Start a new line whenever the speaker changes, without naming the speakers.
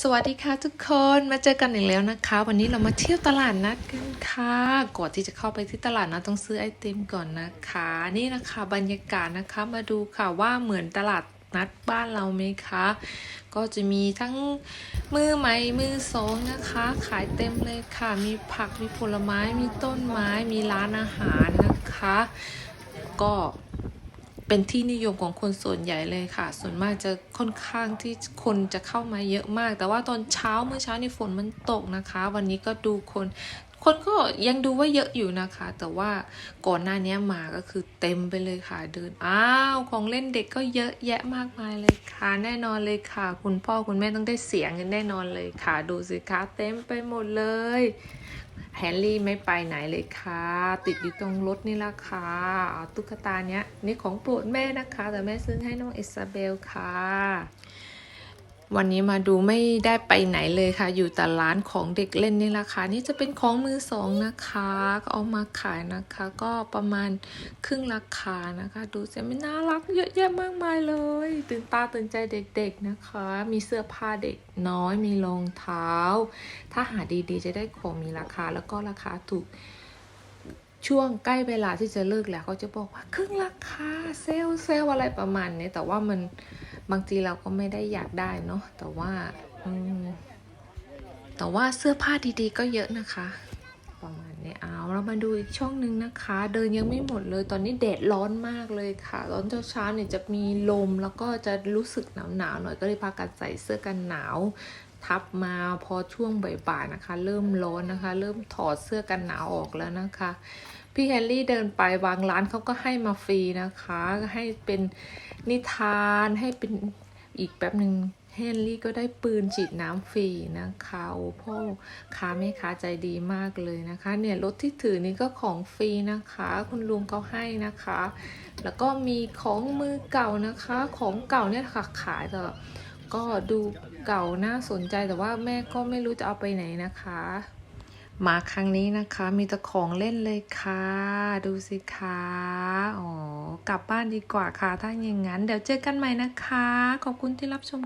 สวัสดีค่ะทุกคนมาเจอกันอีกแล้วนะคะ วันนี้เรามาเที่ยวตลาดนัดกันค่ะก่อนที่จะเข้าไปที่ตลาดนัดต้องซื้อไอติมก่อนนะคะ นี่นะคะบรรยากาศนะคะมาดูค่ะว่าเหมือนตลาดนัดบ้านเราไหมคะ ก็จะมีทั้งมือใหม่มือสองนะคะ ขายเต็มเลยค่ะ มีผักมีผลไม้มีต้นไม้มีร้านอาหารนะคะ ก็ เป็นที่นิยมของคนส่วนใหญ่เลยค่ะ ส่วนมากจะค่อนข้างที่คนจะเข้ามาเยอะมาก แต่ว่าตอนเช้าเมื่อเช้านี่ฝนมันตกนะคะ วันนี้ก็ดูคนคนก็ยังดูว่าเยอะอยู่นะคะ แต่ว่าก่อนหน้านี้มาก็คือเต็มไปเลยค่ะเดินอ้าวของเล่นเด็กก็เยอะแยะมากมายเลยค่ะ แน่นอนเลยค่ะ คุณพ่อคุณแม่ต้องได้เสียเงกันแน่นอนเลยค่ะ ดูสิคะเต็มไปหมดเลย แฮร์รี่ไม่ไปไหนเลยค่ะ ติดอยู่ตรงรถนี่ละค่ะเอาตุ๊กตาเนี้ยนี่ของโปรดแม่นะคะ แต่แม่ซื้อให้น้องอิซาเบลค่ะ วันนี้มาดูไม่ได้ไปไหนเลยค่ะ อยู่แต่ร้านของเด็กเล่นนี่แหละค่ะนี่จะเป็นของมือสองนะคะก็เอามาขายนะคะ ก็ประมาณครึ่งราคานะคะ ดูสิมันน่ารักเยอะแยะมากมายเลย ตื่นตาตื่นใจเด็กๆนะคะ มีเสื้อผ้าเด็กน้อยมีรองเท้า ถ้าหาดีๆ จะได้ของมีราคาแล้วก็ราคาถูกช่วงใกล้เวลาที่จะเลิกแล้วเขาจะบอกว่าครึ่งราคาเซลเซลอะไรประมาณนี้แต่ว่ามัน บางทีเราก็ไม่ได้อยากได้เนาะแต่ว่าแต่ว่าเสื้อผ้าดีๆก็เยอะนะคะ ประมาณนี้เอาเรามาดูอีกช่องหนึ่งนะคะ เดินยังไม่หมดเลยตอนนี้แดดร้อนมากเลยค่ะ ตอนเช้าๆเนี่ยจะมีลมแล้วก็จะรู้สึกหนาวๆหน่อยก็เลยพากันใส่เสื้อกันหนาวทับมาพอช่วงบ่ายๆนะคะ เริ่มร้อนนะคะ เริ่มถอดเสื้อกันหนาวออกแล้วนะคะ พี่แฮร์รี่เดินไปบางร้านเขาก็ให้มาฟรีนะคะ ให้เป็นนิทานให้เป็นอีกแป๊บหนึ่งแฮร์รี่ก็ได้ปืนฉีดน้ำฟรีนะคะโอ้พ่อค้าแม่ค้าใจดีมากเลยนะคะ เนี่ยรถที่ถือนี่ก็ของฟรีนะคะ คุณลุงเขาให้นะคะ แล้วก็มีของมือเก่านะคะ ของเก่าเนี่ยค่ะขายแต่ก็ดูเก่าน่าสนใจแต่ว่าแม่ก็ไม่รู้จะเอาไปไหนนะคะ มาครั้งนี้นะคะ มีแต่ของเล่นเลยค่ะ ดูสิคะอ๋อกลับบ้านดีกว่าค่ะ ถ้าอย่างนั้น เดี๋ยวเจอกันใหม่นะคะ ขอบคุณที่รับชม